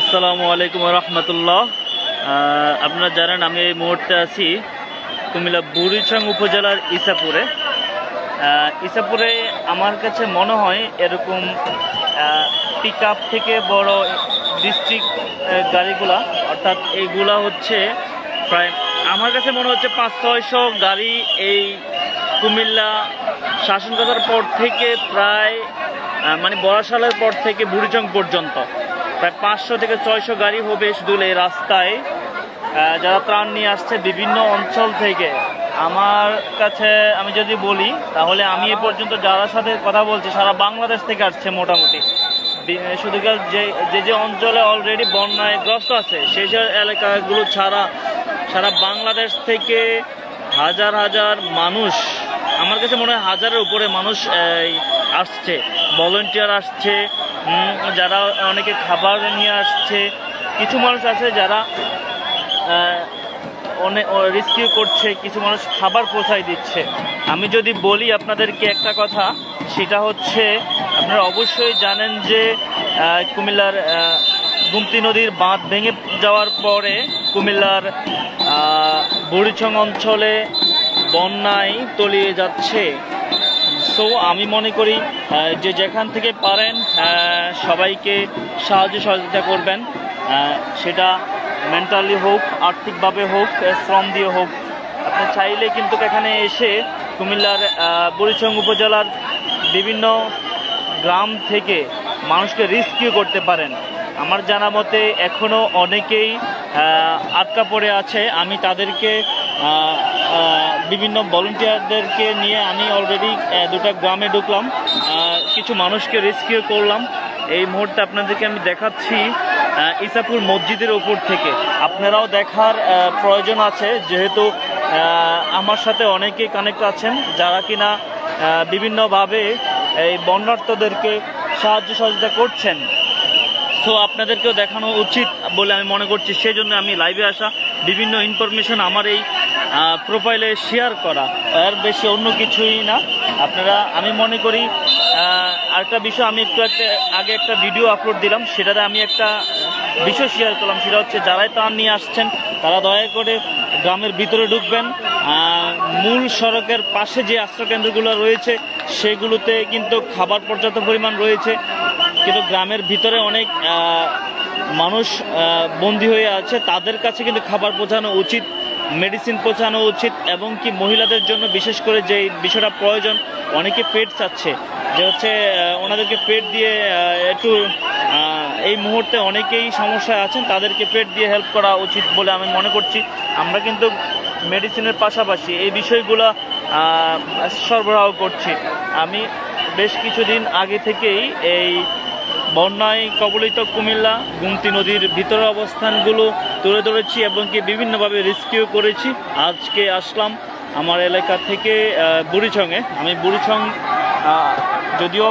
আসসালামু আলাইকুম রহমতুল্লাহ। আপনারা জানেন আমি এই মুহূর্তে আছি কুমিল্লা বুড়িচং উপজেলার ইসাপুরে। ইসাপুরে আমার কাছে মনে হয় এরকম পিক থেকে বড় ডিস্ট্রিক্ট গাড়িগুলা, অর্থাৎ এইগুলা হচ্ছে প্রায়, আমার কাছে মনে হচ্ছে পাঁচ, ছয়শো গাড়ি এই কুমিল্লা শাসন করার পর থেকে প্রায় মানে বরাসালের পর থেকে বুড়িচং পর্যন্ত। প্রায় পাঁচশো থেকে ছয়শো গাড়ি হবে শুধু এই রাস্তায়। যারা ত্রাণ নিয়ে আসছে বিভিন্ন অঞ্চল থেকে। আমার কাছে আমি যদি বলি, তাহলে আমি এ পর্যন্ত যারা সাথে কথা বলছি, সারা বাংলাদেশ থেকে আসছে মোটামুটি। শুধু যে যে যে অঞ্চলে অলরেডি বন্যায় গ্রস্ত আছে, সেই সব এলাকাগুলো ছাড়া, সারা বাংলাদেশ থেকে হাজার হাজার মানুষ, আমার কাছে মনে হয় হাজারের উপরে মানুষ আসছে ভলেন্টিয়ার আসছে যারা অনেকে খাবার নিয়ে আসছে, কিছু মানুষ আছে যারা অনেক রেস্কিউ করছে, কিছু মানুষ খাবার পৌঁছায় দিচ্ছে। আমি যদি বলি আপনাদেরকে একটা কথা, সেটা হচ্ছে, আপনারা অবশ্যই জানেন যে কুমিল্লার গুমতি নদীর বাঁধ ভেঙে যাওয়ার পরে কুমিল্লার বুড়িচং অঞ্চলে বন্যায় তলিয়ে যাচ্ছে। সো আমি মনে করি যে যেখান থেকে পারেন সবাইকে সাহায্য সহযোগিতা করবেন। সেটা মেন্টালি হোক, আর্থিকভাবে হোক শ্রম দিয়ে হোক। আপনি চাইলে কিন্তু এখানে এসে কুমিল্লার বুড়িচং উপজেলার বিভিন্ন গ্রাম থেকে মানুষকে রেস্কিউ করতে পারেন। আমার জানা মতে এখনও অনেকেই আটকা পড়ে আছে। আমি তাদেরকে বিভিন্ন ভলেন্টিয়ারদেরকে নিয়ে আমি অলরেডি দুটো গ্রামে ঢুকলাম। কিছু মানুষকে রেস্কিউ করলাম। এই মুহূর্তে আপনাদেরকে আমি দেখাচ্ছি ইসাপুর মসজিদের উপর থেকে। আপনারাও দেখার প্রয়োজন আছে, যেহেতু আমার সাথে অনেকেই কানেক্ট আছেন, যারা কিনা বিভিন্নভাবে এই বন্যার্থদেরকে সাহায্য সহযোগিতা করছেন। তো আপনাদেরকেও দেখানো উচিত বলে আমি মনে করছি। সেই জন্য আমি লাইভে আসা, বিভিন্ন ইনফরমেশন আমার এই প্রোফাইলে শেয়ার করা। এর বেশি অন্য কিছুই না। আপনারা, আমি মনে করি আরেকটা বিষয়, আমি একটু একটা, আগে একটা ভিডিও আপলোড দিলাম, সেটাতে আমি একটা বিষয় শেয়ার করলাম, সেটা হচ্ছে যারাই ত্রাণ নিয়ে আসছেন, তারা দয়া করে গ্রামের ভিতরে ঢুকবেন। মূল সড়কের পাশে যে আশ্রয়কেন্দ্রগুলো রয়েছে, সেগুলোতে কিন্তু খাবার পর্যাপ্ত পরিমাণ রয়েছে। কিন্তু গ্রামের ভিতরে অনেক মানুষ বন্দী হয়ে আছে, তাদের কাছে কিন্তু খাবার পৌঁছানো উচিত। মেডিসিন পৌঁছানো উচিত এবং কি মহিলাদের জন্য বিশেষ করে যে বিষয়টা প্রয়োজন, অনেকে পেট চাচ্ছে। যে হচ্ছে ওনাদেরকে পেট দিয়ে একটু এই মুহূর্তে অনেকেই সমস্যায় আছেন, তাদেরকে পেট দিয়ে হেল্প করা উচিত বলে আমি মনে করছি। আমরা কিন্তু মেডিসিনের পাশাপাশি এই বিষয়গুলো সরবরাহ করছি। আমি বেশ কিছুদিন আগে থেকেই এই বন্যায় কবলিত কুমিল্লা, গুমতি নদীর ভিতরের অবস্থানগুলো তুলে ধরেছি এবং কি বিভিন্নভাবে রেস্কিউ করেছি। আজকে আসলাম আমার এলাকা থেকে বুড়িছংয়ে আমি বুড়িছং যদিও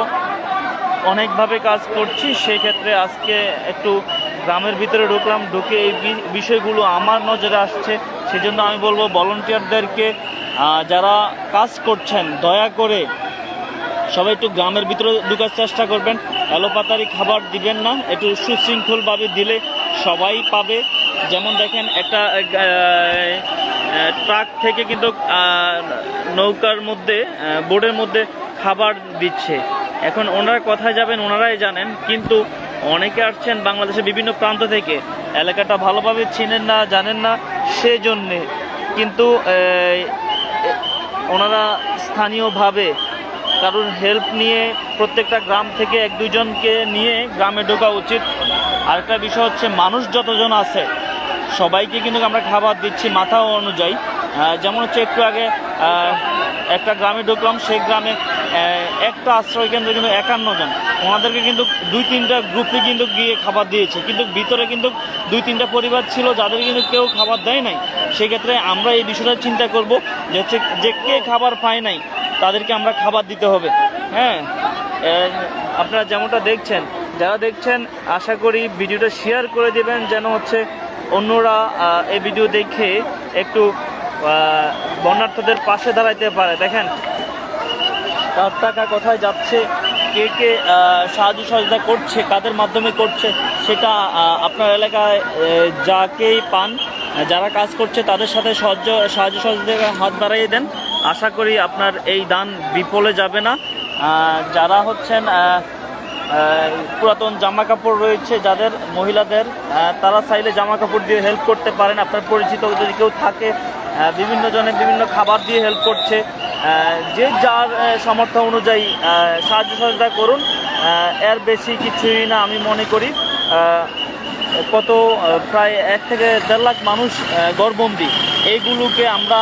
অনেকভাবে কাজ করছি সেই ক্ষেত্রে আজকে একটু গ্রামের ভিতরে ঢুকলাম, ঢুকে এই বিষয়গুলো আমার নজরে আসছে। সেজন্য আমি বলব ভলেন্টিয়ারদেরকে যারা কাজ করছেন, দয়া করে সবাই একটু গ্রামের ভিতরে ঢুকার চেষ্টা করবেন। এলোপাতারি খাবার দিবেন না, একটু সুশৃঙ্খলভাবে দিলে সবাই পাবে। যেমন দেখেন, একটা ট্রাক থেকে কিন্তু নৌকার মধ্যে বোর্ডের মধ্যে খাবার দিচ্ছে। এখন ওনারা কোথায় যাবেন, ওনারাই জানেন, কিন্তু অনেকে আসছেন বাংলাদেশের বিভিন্ন প্রান্ত থেকে। এলাকাটা ভালোভাবে চিনেন না, জানেন না, সেজন্যে। কিন্তু ওনারা স্থানীয়ভাবে কারোর হেল্প নিয়ে প্রত্যেকটা গ্রাম থেকে এক দুজনকে নিয়ে গ্রামে ঢোকা উচিত। আরেকটা বিষয় হচ্ছে, মানুষ যতজন আছে, সবাইকে কিন্তু আমরা খাবার দিচ্ছি মাথা অনুযায়ী। যেমন হচ্ছে একটু আগে একটা গ্রামে ঢুকলাম, সেই গ্রামে একটা আশ্রয় কেন্দ্রে কিন্তু একান্ন জন। ওনাদেরকে কিন্তু দুই তিনটা গ্রুপে কিন্তু গিয়ে খাবার দিয়েছে। কিন্তু ভিতরে কিন্তু দুই তিনটা পরিবার ছিল, যাদের কিন্তু কেউ খাবার দেয় নাই। সেক্ষেত্রে আমরা এই বিষয়টা চিন্তা করব যে হচ্ছে যে কে খাবার পায় নাই তাদেরকে আমরা খাবার দিতে হবে। হ্যাঁ? আপনারা যেমনটা দেখছেন, যারা দেখছেন, আশা করি ভিডিওটা শেয়ার করে দেবেন যেন হচ্ছে অন্যরা এই ভিডিও দেখে একটু বন্যার্থদের পাশে দাঁড়াইতে পারে। দেখেন তার টাকা কোথায় যাচ্ছে, কে কে সাহায্য সহযোগিতা করছে, কাদের মাধ্যমে করছে, সেটা আপনার এলাকায় যাকেই পান, যারা কাজ করছে, তাদের সাথে সাহায্য সাহায্য সহযোগিতার হাত বাড়িয়ে দেন। আশা করি আপনার এই দান বিফলে যাবে না। যারা হচ্ছেন পুরাতন জামা কাপড় রয়েছে যাদের মহিলাদের তারা চাইলে জামা কাপড় দিয়ে হেল্প করতে পারেন। আপনার পরিচিত যদি কেউ থাকে বিভিন্ন জনে বিভিন্ন খাবার দিয়ে হেল্প করছে। যে যার সামর্থ্য অনুযায়ী সাহায্য সহযোগিতা করুন। এর বেশি কিছুই না আমি মনে করি। কত প্রায় এক থেকে দেড় লাখ মানুষ আহ, গড়বন্দি এইগুলোকে আমরা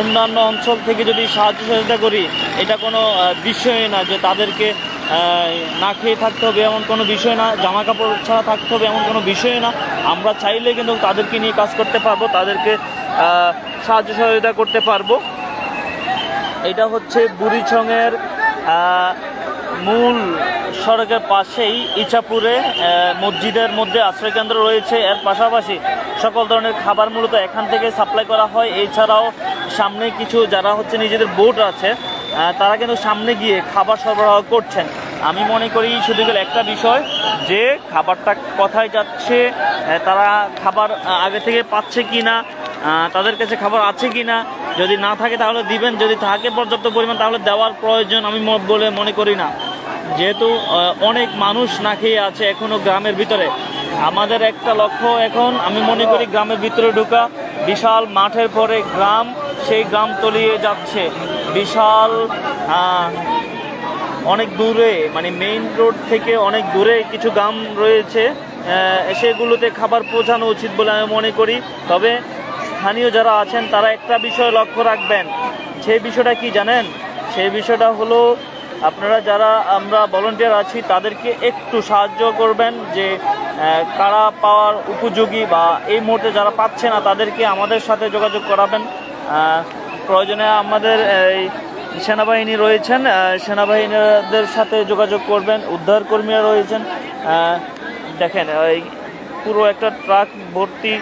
অন্যান্য অঞ্চল থেকে যদি সাহায্য সহযোগিতা করি, এটা কোনো বিষয় না যে তাদেরকে না খেয়ে থাকতে হবে এমন কোনো বিষয় না জামা কাপড় ছাড়া থাকতে হবে এমন কোনো বিষয় না। আমরা চাইলে কিন্তু তাদেরকে নিয়ে কাজ করতে পারব, তাদেরকে সাহায্য সহযোগিতা করতে পারব। এটা হচ্ছে বুড়িছংয়ের মূল সড়কের পাশেই ইচাপুরে আহ, মসজিদের মধ্যে আশ্রয়কেন্দ্র রয়েছে। এর পাশাপাশি সকল ধরনের খাবার মূলত এখান থেকে সাপ্লাই করা হয়। এছাড়াও সামনে কিছু যারা হচ্ছে নিজেদের বোট আছে তারা কিন্তু সামনে গিয়ে খাবার সরবরাহ করছেন। আমি মনে করি শুধু একটা বিষয় যে খাবারটা কোথায় যাচ্ছে তারা খাবার আগে থেকে পাচ্ছে কি না তাদের কাছে খাবার আছে কি না যদি না থাকে তাহলে দিবেন যদি থাকে পর্যাপ্ত পরিমাণ তাহলে দেওয়ার প্রয়োজন আমি বলে মনে করি না। যেহেতু অনেক মানুষ না খেয়ে আছে এখনও গ্রামের ভিতরে। আমাদের একটা লক্ষ্য এখন, আমি মনে করি গ্রামের ভিতরে ঢোকা, বিশাল মাঠের পরে গ্রাম, সেই গ্রাম তলিয়ে যাচ্ছে। বিশাল অনেক দূরে মানে মেইন রোড থেকে অনেক দূরে কিছু গ্রাম রয়েছে সেগুলোতে খাবার পৌঁছানো উচিত বলে আমি মনে করি। তবে স্থানীয় যারা আছেন, তারা একটা বিষয় লক্ষ্য রাখবেন। সেই বিষয়টা কি জানেন? সেই বিষয়টা হলো আপনারা যারা আমরা ভলেন্টিয়ার আছি, তাদেরকে একটু সাহায্য করবেন যে কারা পাওয়ার উপযোগী বা এই মুহূর্তে যারা পাচ্ছে না, তাদেরকে আমাদের সাথে যোগাযোগ করাবেন। প্রয়োজনে আমাদের এই সেনাবাহিনী রয়েছেন সেনাবাহিনীদের সাথে যোগাযোগ করবেন, উদ্ধার কর্মীরা রয়েছেন। দেখেন, এই পুরো একটা ট্রাক ভর্তি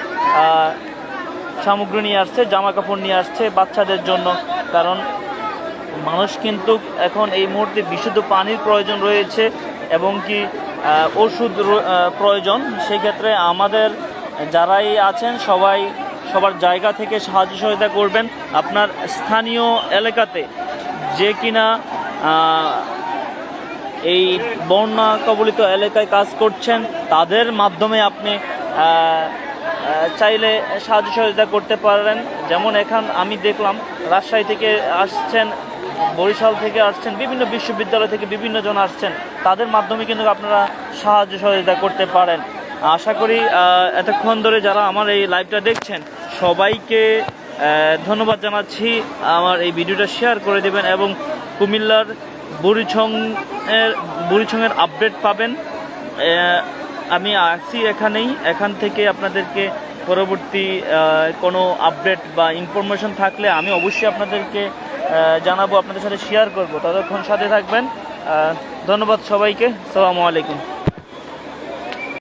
সামগ্রী নিয়ে আসছে, জামা কাপড় নিয়ে আসছে বাচ্চাদের জন্য। কারণ মানুষ কিন্তু এখন এই মুহূর্তে বিশুদ্ধ পানির প্রয়োজন রয়েছে এবং কি ওষুধ প্রয়োজন। সেই ক্ষেত্রে আমাদের যারাই আছেন সবাই সবার জায়গা থেকে সাহায্য সহায়তা করবেন। আপনার স্থানীয় এলাকাতে যে কিনা এই বন্যা কবলিত এলাকায় কাজ করছেন, তাদের মাধ্যমে আপনি চাইলে সাহায্য সহযোগিতা করতে পারেন। যেমন এখন আমি দেখলাম, রাজশাহী থেকে আসছেন বরিশাল থেকে আসছেন, বিভিন্ন বিশ্ববিদ্যালয় থেকে বিভিন্ন জন আসছেন, তাদের মাধ্যমে কিন্তু আপনারা সাহায্য সহযোগিতা করতে পারেন। আশা করি এতক্ষণ ধরে যারা আমার এই লাইভটা দেখছেন, সবাইকে ধন্যবাদ জানাচ্ছি। আমার এই ভিডিওটা শেয়ার করে দেবেন এবং কুমিল্লার বুড়িছং এর বুড়িছংয়ের আপডেট পাবেন। আমি আসি এখানেই, এখান থেকে আপনাদেরকে পরবর্তী কোনো আপডেট বা ইনফরমেশন থাকলে আমি অবশ্যই আপনাদেরকে জানাব আপনাদের সাথে শেয়ার করব। ততক্ষণ সাথে থাকবেন। ধন্যবাদ সবাইকে। সালামু আলাইকুম।